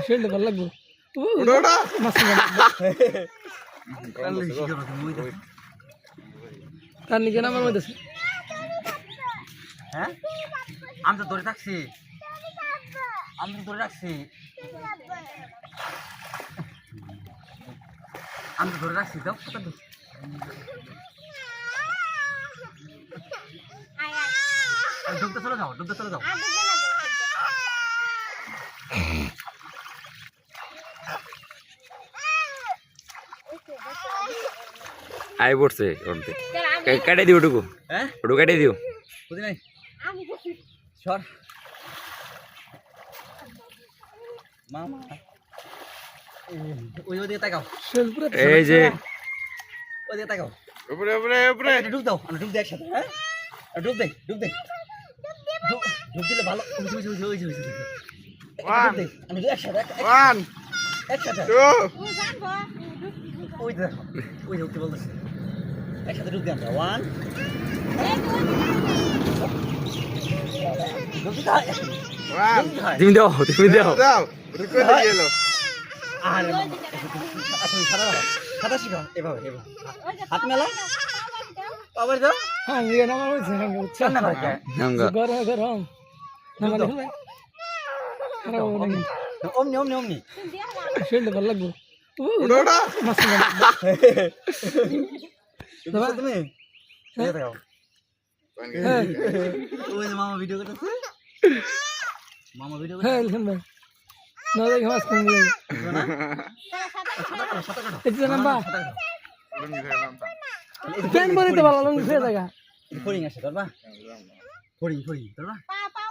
শরীরটা ভালো লাগবো ওটা মাছ তার নিজে নামার মধ্যে হ্যাঁ আমি তো ধরে রাখছি আমি তো ধরে রাখছি আমি তো ধরে রাখছি দাও কত ডুবতে চলে যাও ডুবতে চলে যাও আই পড়ছে ওরতে কাটে দিও ওটুকু। হ্যাঁ? ওটুকু কাটে দিও। বুঝি নাই? সর। মামা ওই ওদিকে তাকাও। এই যে ওদিকে তাকাও। উপরে উপরে উপরে। ডুব দাও। আমরা ডুব দিই একসাথে হ্যাঁ? ডুব দে ডুব দে। ডুব ডুব দিলে ভালো। একসাথে দিই আমরা। ওয়ান তুমি দাও তুমি দাও। আরে আসলে সাদা সাদা শিখাও এভাবে এভাবে। হাত মেলা। আবার দাও। হ্যাঁ নামগা গরম গরম অমনি অমনি অমনি শরীরটা ভালো লাগবো। ও, ওটা ওটা তুমি হ্যাঁ। মামা ভিডিও করতেছে। মামা ভিডিও হ্যাঁ ভাই। না দেখে মাছ কিনে দিই এটা নাম্বা লুঙ্গি ধরে নামতা প্যান্ট পরে তো ভালো লঙ্গি ফেলে থাকা ফড়িং ফড়িং ফড়িং ধরবা আর